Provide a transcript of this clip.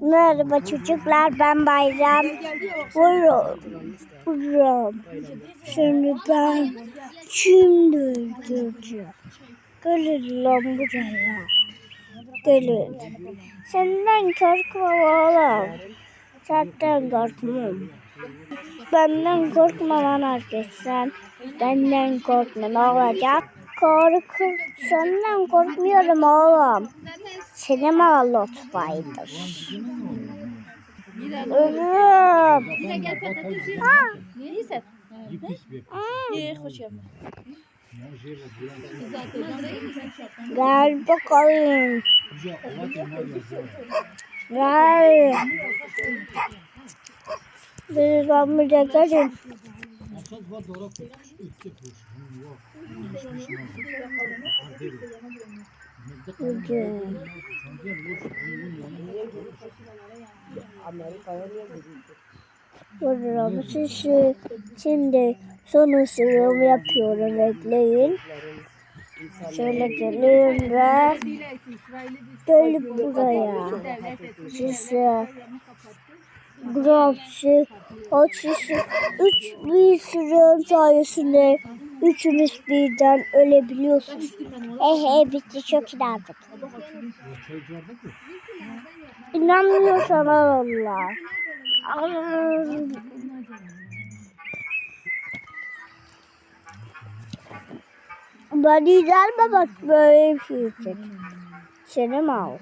Merhaba çocuklar ben Bayram. Vurum. Vurum. Şimdi ben kim öldüreceğim? Gelin lan buraya. Gelin. Senden korkmam oğlum. Senden korkmam. Benden korkma lan sen. Benden korkma ne olacak? Korku. Senden korkmuyorum oğlum. Senin ağlot baydır. Ölürüm. Yine gel patates ye. Ha. Neyse. Gel bakalım. Gel. Biz amca gelin. Güzel. Vururum sizi. Şimdi son ısırığımı yapıyorum. Bekleyin. Şöyle gelin ve gelin buraya. Size o sizi üç bir sürüm sayesinde üçünüz birden ölebiliyorsunuz. Ehe bitti çok inandık. İnanmıyorsan Allah. Ben izler bak böyle bir şey. Seni mi?